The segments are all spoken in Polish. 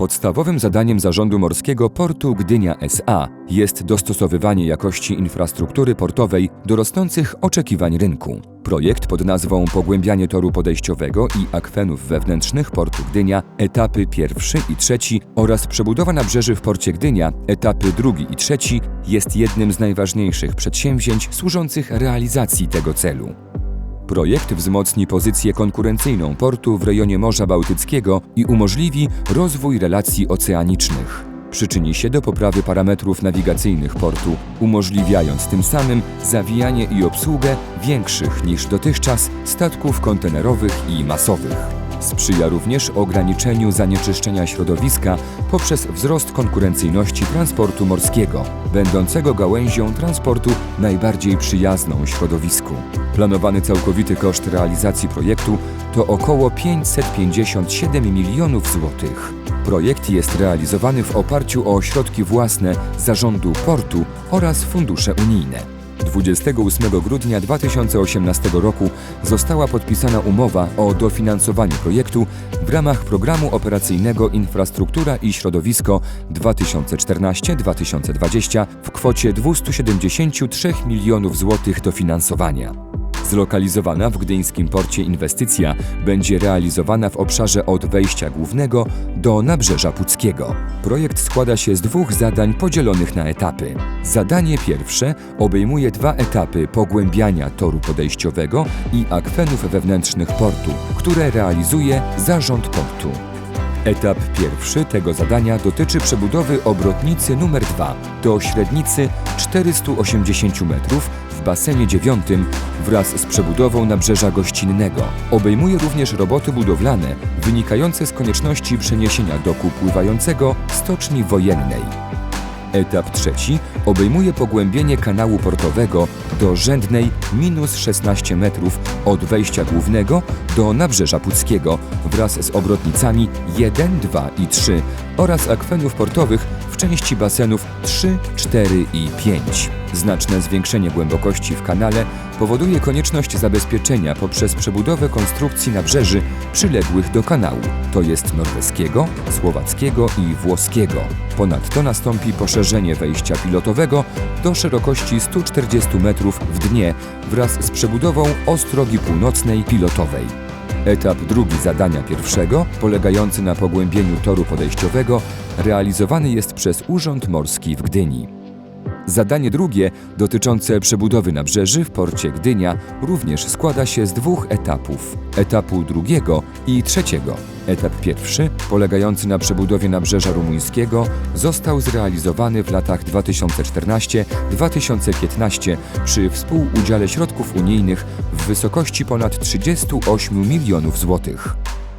Podstawowym zadaniem Zarządu Morskiego Portu Gdynia SA jest dostosowywanie jakości infrastruktury portowej do rosnących oczekiwań rynku. Projekt pod nazwą Pogłębianie toru podejściowego i akwenów wewnętrznych portu Gdynia, etapy pierwszy i trzeci oraz przebudowa nabrzeży w porcie Gdynia, etapy drugi i trzeci jest jednym z najważniejszych przedsięwzięć służących realizacji tego celu. Projekt wzmocni pozycję konkurencyjną portu w rejonie Morza Bałtyckiego i umożliwi rozwój relacji oceanicznych. Przyczyni się do poprawy parametrów nawigacyjnych portu, umożliwiając tym samym zawijanie i obsługę większych niż dotychczas statków kontenerowych i masowych. Sprzyja również ograniczeniu zanieczyszczenia środowiska poprzez wzrost konkurencyjności transportu morskiego, będącego gałęzią transportu najbardziej przyjazną środowisku. Planowany całkowity koszt realizacji projektu to około 557 milionów złotych. Projekt jest realizowany w oparciu o środki własne zarządu portu oraz fundusze unijne. 28 grudnia 2018 roku została podpisana umowa o dofinansowaniu projektu w ramach programu operacyjnego Infrastruktura i Środowisko 2014-2020 w kwocie 273 milionów złotych dofinansowania. Zlokalizowana w gdyńskim porcie inwestycja będzie realizowana w obszarze od wejścia głównego do nabrzeża puckiego. Projekt składa się z dwóch zadań podzielonych na etapy. Zadanie pierwsze obejmuje dwa etapy pogłębiania toru podejściowego i akwenów wewnętrznych portu, które realizuje zarząd portu. Etap pierwszy tego zadania dotyczy przebudowy obrotnicy numer 2 do średnicy 480 metrów w basenie dziewiątym wraz z przebudową nabrzeża gościnnego. Obejmuje również roboty budowlane wynikające z konieczności przeniesienia doku pływającego stoczni wojennej. Etap trzeci obejmuje pogłębienie kanału portowego do rzędnej minus 16 metrów od wejścia głównego do nabrzeża puckiego wraz z obrotnicami 1, 2 i 3 oraz akwenów portowych w części basenów 3, 4 i 5. Znaczne zwiększenie głębokości w kanale powoduje konieczność zabezpieczenia poprzez przebudowę konstrukcji nabrzeży przyległych do kanału, to jest norweskiego, słowackiego i włoskiego. Ponadto nastąpi poszerzenie wejścia pilotowego do szerokości 140 metrów w dnie wraz z przebudową ostrogi północnej pilotowej. Etap drugi zadania pierwszego, polegający na pogłębieniu toru podejściowego, realizowany jest przez Urząd Morski w Gdyni. Zadanie drugie, dotyczące przebudowy nabrzeży w porcie Gdynia, również składa się z dwóch etapów: etapu drugiego i trzeciego. Etap pierwszy, polegający na przebudowie nabrzeża rumuńskiego, został zrealizowany w latach 2014-2015 przy współudziale środków unijnych w wysokości ponad 38 milionów złotych.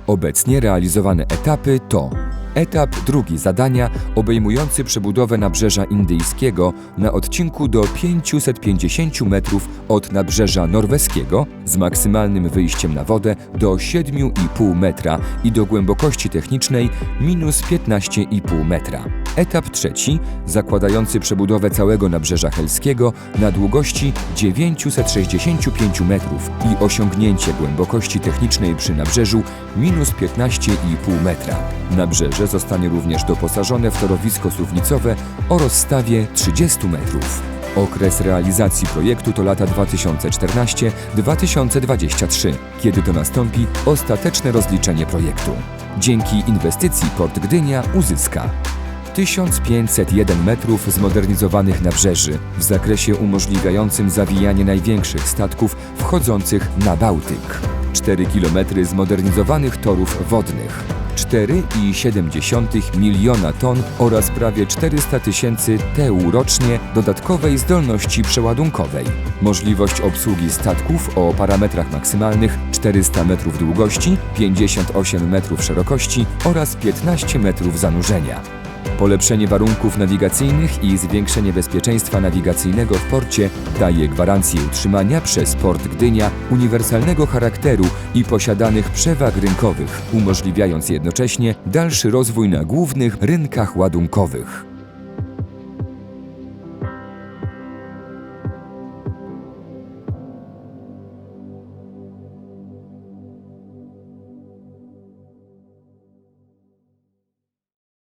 Obecnie realizowane etapy to Etap drugi zadania obejmujący przebudowę nabrzeża indyjskiego na odcinku do 550 metrów od nabrzeża norweskiego z maksymalnym wyjściem na wodę do 7,5 metra i do głębokości technicznej minus 15,5 metra. Etap trzeci zakładający przebudowę całego nabrzeża helskiego na długości 965 metrów i osiągnięcie głębokości technicznej przy nabrzeżu minus 15,5 metra. Nabrzeże zostanie również doposażone w torowisko suwnicowe o rozstawie 30 metrów. Okres realizacji projektu to lata 2014-2023, kiedy to nastąpi ostateczne rozliczenie projektu. Dzięki inwestycji Port Gdynia uzyska 1501 metrów zmodernizowanych nabrzeży w zakresie umożliwiającym zawijanie największych statków wchodzących na Bałtyk, 4 km zmodernizowanych torów wodnych, 4,7 miliona ton oraz prawie 400 tysięcy TEU rocznie dodatkowej zdolności przeładunkowej. Możliwość obsługi statków o parametrach maksymalnych 400 metrów długości, 58 metrów szerokości oraz 15 metrów zanurzenia. Polepszenie warunków nawigacyjnych i zwiększenie bezpieczeństwa nawigacyjnego w porcie daje gwarancję utrzymania przez Port Gdynia uniwersalnego charakteru i posiadanych przewag rynkowych, umożliwiając jednocześnie dalszy rozwój na głównych rynkach ładunkowych.